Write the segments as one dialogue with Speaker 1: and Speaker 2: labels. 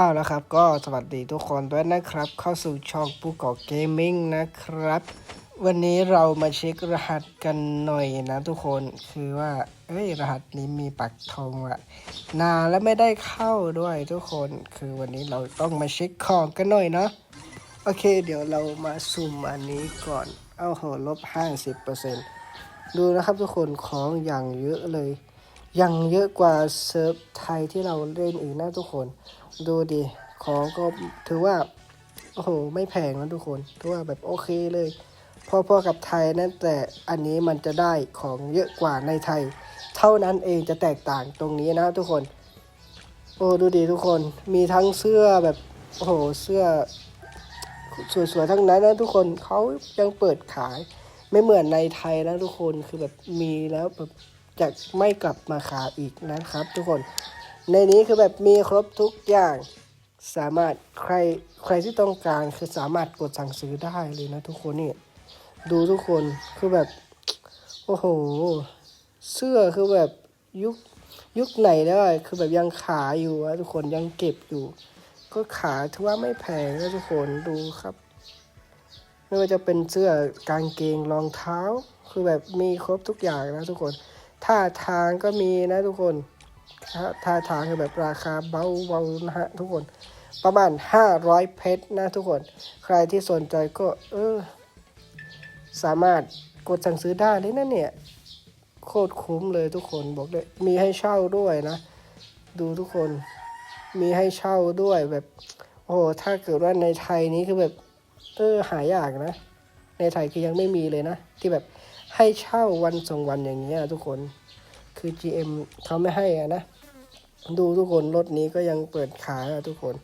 Speaker 1: อ้าวแล้วครับ ก็สวัสดีทุกคนด้วยนะครับ เข้าสู่ช่องปูกอเกมมิ่งนะครับ วันนี้เรามาเช็ครหัสกันหน่อยนะทุกคนคือว่า เอ้ย รหัสนี้มีปักธงอะนานแล้วไม่ได้เข้าด้วยทุกคนคือวันนี้เราต้องมาเช็คของกันหน่อยเนาะโอเค เดี๋ยวเรามาสุ่มอันนี้ก่อน เอาโหลบห้าสิบเปอร์เซ็นดูนะครับทุกคนของอย่างเยอะเลย ยังเยอะกว่าเซิร์ฟไทยที่เราเล่นอีกนะทุกคน ดูดิของก็ถือว่า โอ้โห ไม่แพงนะทุกคน ถือว่าแบบโอเคเลย พอๆกับไทยนะแต่อันนี้มันจะได้ของเยอะกว่าในไทย เท่านั้นเองจะแตกต่างตรงนี้นะทุกคน โอ้ดูดิทุกคน มีทั้งเสื้อแบบ โอ้โห เสื้อ สวยๆ ทั้งนั้นนะทุกคนเขายังเปิดขาย ไม่เหมือนในไทยนะทุกคน คือแบบมีแล้วแบบจะไม่กลับมาขายอีกนะครับ ทุกคน ในนี้คือแบบมีครบทุกอย่าง สามารถใครใครที่ต้องการคือสามารถกดสั่งซื้อได้เลยนะทุกคนนี่ ดูทุกคนคือแบบ โอ้โห เสื้อคือแบบยุคยุคไหนแล้วอคือแบบยังขายอยู่อะทุกคนยังเก็บอยู่ ก็ขายถือว่าไม่แพงนะทุกคนดูครับ ไม่ว่าจะเป็นเสื้อกางเกงรองเท้า คือแบบมีครบทุกอย่างนะทุกคนท่าทางก็มีนะทุกคน ท่าทาทางคือแบบราคาเบาๆนะฮะทุกคนประมาณ 500 เพชรนะทุกคน ใครที่สนใจก็เออสามารถกดสั่งซื้อได้เลยนะเนี่ย โคตรคุ้มเลยทุกคนบอกเลยมีให้เช่าด้วยนะ ดูทุกคนมีให้เช่าด้วยแบบ โอ้โหถ้าเกิดว่าในไทยนี้คือแบบ เออหายากนะ ในไทยคือยังไม่มีเลยนะ ที่แบบให้เช่าวันสองวันอย่างเงี้ยทุกคน คือ GM เขาไม่ให้อะนะ ดูทุกคนรถนี้ก็ยังเปิดขายอะทุกคน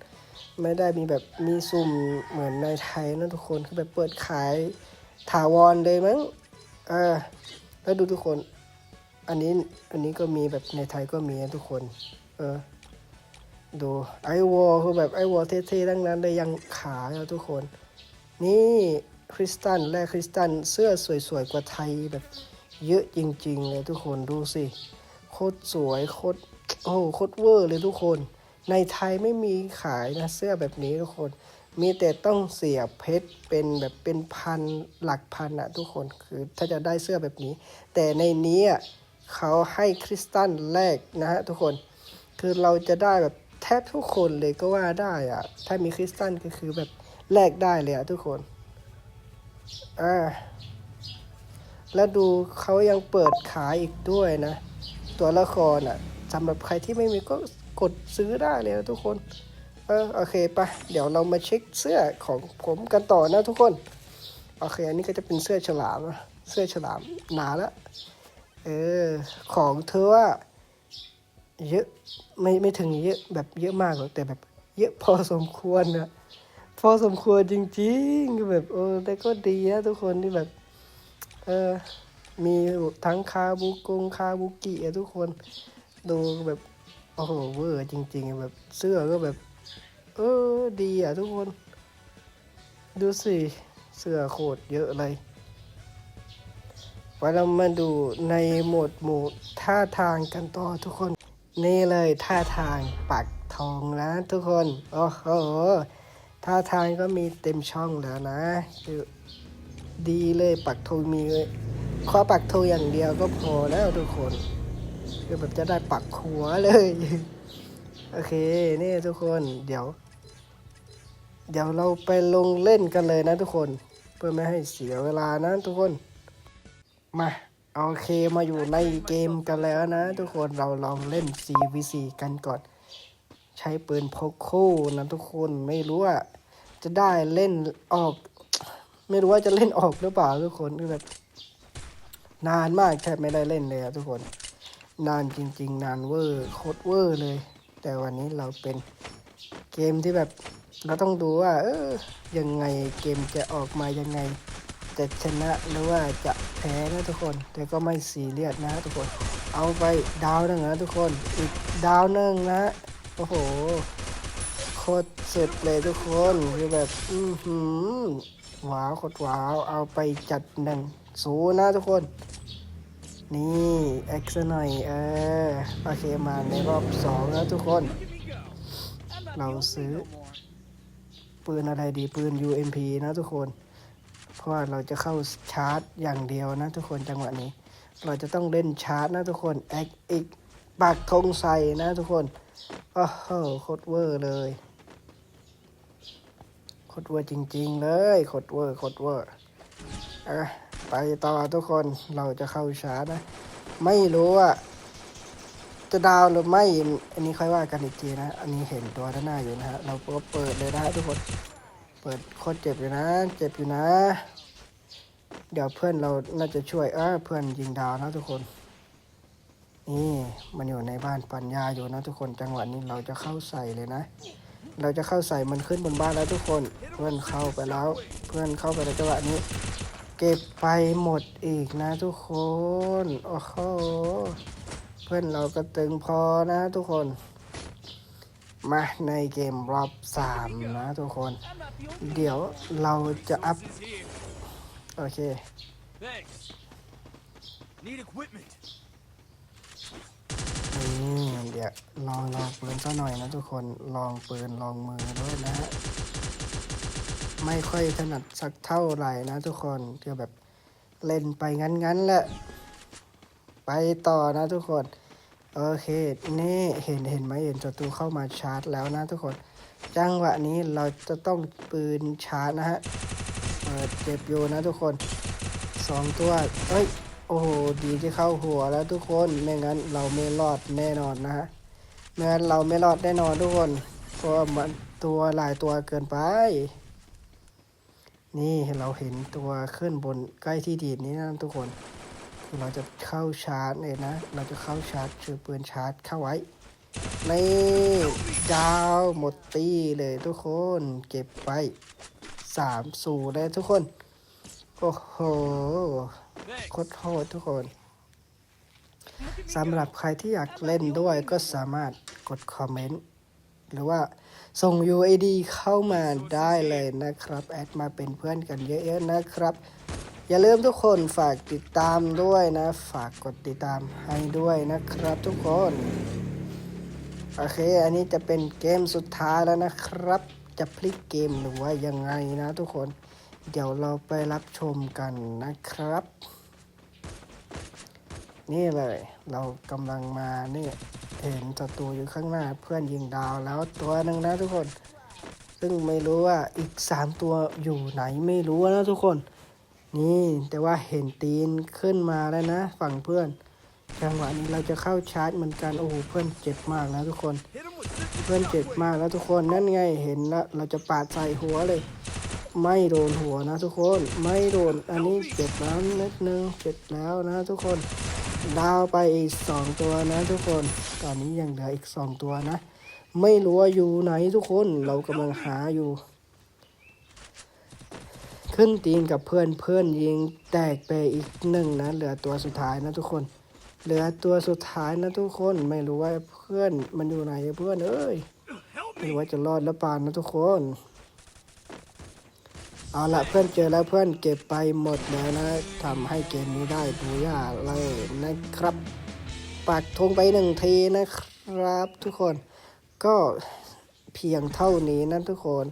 Speaker 1: ไม่ได้มีแบบมีซุ่มเหมือนในไทยนะทุกคนคือแบบเปิดขายถาวรเลยมั้งเออแล้วดูทุกคน อันนี้อันนี้ก็มีแบบในไทยก็มีนะทุกคน เออดูไอวอลคือแบบไอวอลเท่ๆทั้งนั้นเลยยังขายอะทุกคน นี่คริสตันแรกคริสตันเสื้อสวยๆกว่าไทยแบบ เยอะจริงๆเลยทุกคนดูสิ โคตรสวยโคตรโอ้โหโคตรเวอร์เลยทุกคน ในไทยไม่มีขายนะเสื้อแบบนี้ทุกคน มีแต่ต้องเสียเพชรเป็นแบบเป็นพันหลักพันอะทุกคนคือถ้าจะได้เสื้อแบบนี้ แต่ในนี้อะเขาให้คริสตันแรกนะฮะทุกคน คือเราจะได้แบบแทบทุกคนเลยก็ว่าได้อะถ้ามีคริสตันก็คือแบบแลกได้เลยอะทุกคนอ่า แล้วดูเขายังเปิดขายอีกด้วยนะ ตัวละครอะสำหรับใครที่ไม่มีก็กดซื้อได้เลยนะทุกคน เออโอเคปะเดี๋ยวเรามาเช็คเสื้อของผมกันต่อนะทุกคน โอเค อันนี้ก็จะเป็นเสื้อฉลามนะเสื้อฉลามหนาแล้วเออ ของเธอว่าเยอะไม่ไม่ถึงเยอะแบบเยอะมากหรอกแต่แบบเยอะพอสมควรนะพอสมควรจริงๆแบบเออแต่ก็ดีนะทุกคนที่แบบ เออ มีทั้งคาบุกงคาบุกิอะทุกคนดูแบบโอ้โหเวอร์จริง ๆ แบบเสื้อก็แบบ เออดีอะทุกคน ดูสิเสื้อโคตรเยอะเลยไปเรามาดูในหมวดหมู่ท่าทางกันต่อทุกคน นี่เลยท่าทางปักทองนะทุกคน โอ้โหท่าทางก็มีเต็มช่องแล้วนะ ดีเลยปักโทมีเลยขอปักโทอย่างเดียวก็พอแล้วทุกคนคือแบบจะได้ปักหัวเลย โอเค นี่ทุกคนเดี๋ยว เดี๋ยวเราไปลงเล่นกันเลยนะทุกคน เพื่อไม่ให้เสียเวลานะทุกคน มาโอเคมาอยู่ในเกมกันแล้วนะ ทุกคนเราลองเล่น CVC กันก่อน ใช้ปืนพกคู่นะทุกคนไม่รู้ว่าจะได้เล่นออก ไม่รู้ว่าจะเล่นออกหรือเปล่าทุกคนคือแบบนานมากแทบไม่ได้เล่นเลยอะทุกคน นานจริง ๆ นานเวอร์โคตรเวอร์เลย แต่วันนี้เราเป็นเกมที่แบบเราต้องดูว่า เออยังไงเกมจะออกมายังไง จะชนะหรือว่าจะแพ้นะทุกคน แต่ก็ไม่ซีเรียสนะทุกคน เอาไปดาวหนึ่งนะทุกคนอีกดาวหนึ่งนะโอ้โหโคตรสุดเลยทุกคนคือแบบ อือหือ ว้าวโคตรว้าว เอาไปจัดหนึ่งศูนย์นะทุกคน นี่เอ็กซ์หน่อย เออ โอเคมาในรอบสองแล้วทุกคน เราซื้อ ปืนอะไรดีปืน UMP นะทุกคน เพราะว่าเราจะเข้าชาร์จอย่างเดียวนะทุกคนจังหวะนี้ เราจะต้องเล่นชาร์จนะทุกคนแอคอีกปักธงใส่นะทุกคน โอ้โหโคตรเวอร์เลย คตรเวอร์จริง ๆ เลยโคตรเวอร์โคตรเวอร์อะไปต่อทุกคนเราจะเข้าชานะ ไม่รู้ว่า จะดาวหรือไม่ อันนี้ค่อยว่ากันอีกทีนะ อันนี้เห็นตัวด้านหน้าอยู่นะฮะ เราก็เปิดเลยนะฮะทุกคน เปิดโคตรเจ็บอยู่นะ เจ็บอยู่นะ เดี๋ยวเพื่อนเราน่าจะช่วยเออเพื่อนยิงดาวนะทุกคน นี่มันอยู่ในบ้านปัญญาอยู่นะทุกคน จังหวะนี้เราจะเข้าใส่เลยนะ เราจะเข้าใส่มันขึ้นบนบ้านแล้วทุกคน เพื่อนเข้าไปแล้ว เพื่อนเข้าไปในจังหวะนี้ เก็บไปหมดอีกนะทุกคน โอ้โห เพื่อนเราก็ตึงพอนะทุกคน มาในเกมรอบสามนะทุกคน เดี๋ยวเราจะอัพ โอเค
Speaker 2: Thanks. Need equipment. ี่
Speaker 1: ยลองลองปืนซะหน่อยนะทุกคนลองปืนลองมือด้วยนะฮะไม่ค่อยถนัดสักเท่าไหร่นะทุกคนก็แบบเล่นไปงั้นๆแหละไปต่อนะทุกคนโอเค นี่เห็นเห็นไหมเห็นศัตรูเข้ามาชาร์จแล้วนะทุกคน จังหวะนี้เราจะต้องปืนชาร์จนะฮะเเจ็บอยู่นะทุกคนสองตัวเอ้ย โอ้โหดีที่เข้าหัวแล้วทุกคนไม่งั้นเราไม่รอดแน่นอนนะฮะไม่งั้นเราไม่รอดแน่นอนทุกคนเพราะมันตัวหลายตัวเกินไป นี่เราเห็นตัวขึ้นบนใกล้ที่ดีดนี้นะทุกคนเราจะเข้าชาร์จเลยนะ เราจะเข้าชาร์จชื่อปืนชาร์จเข้าไว้นี่ดาวหมดตีเลยทุกคนเก็บไปสามสูเลยทุกคน โอ้โห โคตรโหดทุกคนสำหรับใครที่อยากเล่นด้วยก็สามารถกดคอมเมนต์ หรือว่าส่ง UID เข้ามาได้เลยนะครับ แอดมาเป็นเพื่อนกันเยอะๆนะครับ อย่าลืมทุกคนฝากติดตามด้วยนะ ฝากกดติดตามให้ด้วยนะครับทุกคน โอเค อันนี้จะเป็นเกมสุดท้ายแล้วนะครับ จะพลิกเกมหรือว่ายังไงนะทุกคน เดี๋ยวเราไปรับชมกันนะครับ นี่เลยเรากำลังมานี่เห็นศัตรูอยู่ข้างหน้าเพื่อนยิงดาวแล้วตัวหนึ่งนะทุกคน ซึ่งไม่รู้ว่าอีกสามตัวอยู่ไหนไม่รู้นะทุกคน นี่แต่ว่าเห็นตีนขึ้นมาแล้วนะ ฝั่งเพื่อนจังหวะนี้เราจะเข้าชาร์จเหมือนกันโอ้โหเพื่อนเจ็บมากนะทุกคน เพื่อนเจ็บมากแล้วทุกคนนั่นไงเห็นแล้วเราจะปาดใส่หัวเลย ไม่โดนหัวนะทุกคนไม่โดนอันนี้เจ็บแล้วนิดนึงเจ็บแล้วนะทุกคนดาวไปอีกสองตัวนะทุกคน ตอนนี้ยังเหลืออีกสองตัวนะ ไม่รู้ว่าอยู่ไหนทุกคนเรากำลังหาอยู่ ขึ้นตีนกับเพื่อนเพื่อนยิงแตกไปอีกหนึ่งนะเหลือตัวสุดท้ายนะทุกคน เหลือตัวสุดท้ายนะทุกคนไม่รู้ว่าเพื่อนมันอยู่ไหนเพื่อนเอ้ยไม่รู้ว่าจะรอดหรือเปล่านะทุกคน เอาละเพื่อนเจอแล้วเพื่อนเก็บไปหมดแล้วนะทำให้เกมนี้ได้ดูยากเลยนะครับปักธงไปหนึ่งทีนะครับทุกคนก็เพียงเท่านี้นะทุกคน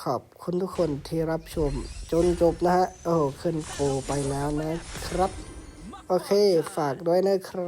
Speaker 1: ขอบคุณทุกคนที่รับชมจนจบนะฮะโอ้โหขึ้นโปไปแล้วนะครับ โอเคฝากด้วยนะครับ